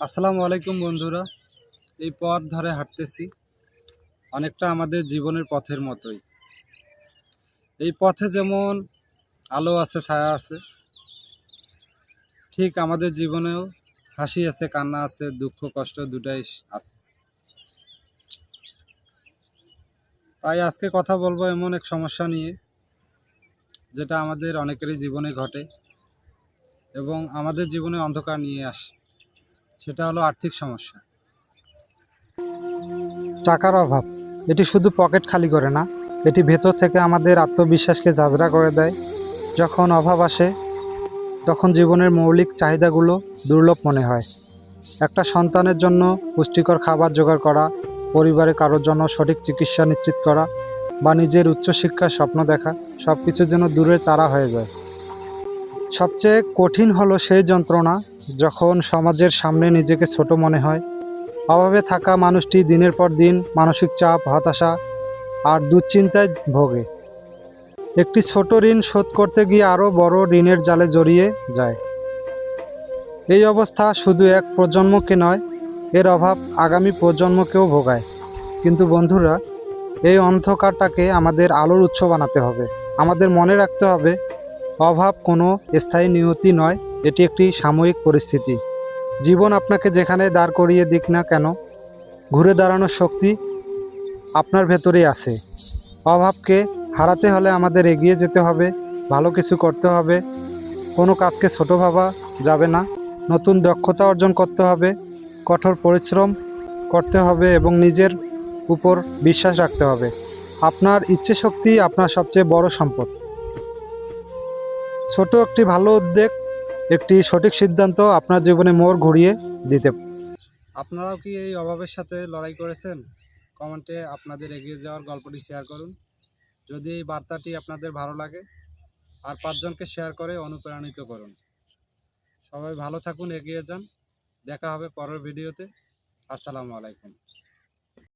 আসসালামু আলাইকুম বন্ধুরা। এই পথ ধরে হাঁটতেছি। অনেকটা আমাদের জীবনের পথের মতোই। এই পথে যেমন আলো আছে, ছায়া আছে, ঠিক আমাদের জীবনেও হাসি আছে, কান্না আছে, দুঃখ, কষ্ট দুটাই আছে। তাই আজকে কথা বলব এমন এক সমস্যা নিয়ে, যেটা আমাদের অনেকেরই জীবনে ঘটে এবং আমাদের জীবনে অন্ধকার নিয়ে আসে। সেটা হলো আর্থিক সমস্যা। টাকার অভাব। এটি শুধু পকেট খালি করে না, এটি ভেতর থেকে আমাদের আত্মবিশ্বাসকে জাজরা করে দেয়। যখন অভাব আসে, তখন জীবনের মৌলিক চাহিদাগুলো দুর্লভ মনে হয়। একটা সন্তানের জন্য পুষ্টিকর খাবার জোগাড় করা, পরিবারে কারোর জন্য সঠিক চিকিৎসা নিশ্চিত করা, বা নিজের উচ্চশিক্ষার স্বপ্ন দেখা সব কিছু যেন দূরের তারা হয়ে যায়। সবচেয়ে কঠিন হলো সেই যন্ত্রণা যখন সমাজের সামনে নিজেকে ছোট মনে হয়। অভাবে থাকা মানুষটি দিনের পর দিন মানসিক চাপ, হতাশা আর দুশ্চিন্তায় ভোগে। একটি ছোট ঋণ শোধ করতে গিয়ে আরও বড় ঋণের জালে জড়িয়ে যায়। এই অবস্থা শুধু এক প্রজন্মকে নয়, এর অভাব আগামী প্রজন্মকেও ভোগায়। কিন্তু বন্ধুরা, এই অন্ধকারটাকে আমাদের আলোর উৎস বানাতে হবে। আমাদের মনে রাখতে হবে অভাব কোনো স্থায়ী নিয়তি নয়। এটি একটি সাময়িক পরিস্থিতি। জীবন আপনাকে যেখানে দাঁড় করিয়ে দিক না কেন, ঘুরে দাঁড়ানোর শক্তি আপনার ভেতরেই আছে। অভাবকে হারাতে হলে আমাদের এগিয়ে যেতে হবে, ভালো কিছু করতে হবে। কোনো কাজকে ছোট ভাবা যাবে না। নতুন দক্ষতা অর্জন করতে হবে, কঠোর পরিশ্রম করতে হবে এবং নিজের উপর বিশ্বাস রাখতে হবে। আপনার ইচ্ছে শক্তি আপনার সবচেয়ে বড় সম্পদ। ছোট একটি ভালো উদ্যোগ, একটি সঠিক সিদ্ধান্ত আপনার জীবনে মোড় ঘুরিয়ে দিতে আপনারাও কি এই অভাবের সাথে লড়াই করেছেন? কমেন্টে আপনাদের এগিয়ে যাওয়ার গল্পটি শেয়ার করুন। যদি এই বার্তাটি আপনাদের ভালো লাগে, আর পাঁচজনকে শেয়ার করে অনুপ্রাণিত করুন। সবাই ভালো থাকুন, এগিয়ে যান। দেখা হবে পরের ভিডিওতে। আসসালামু আলাইকুম।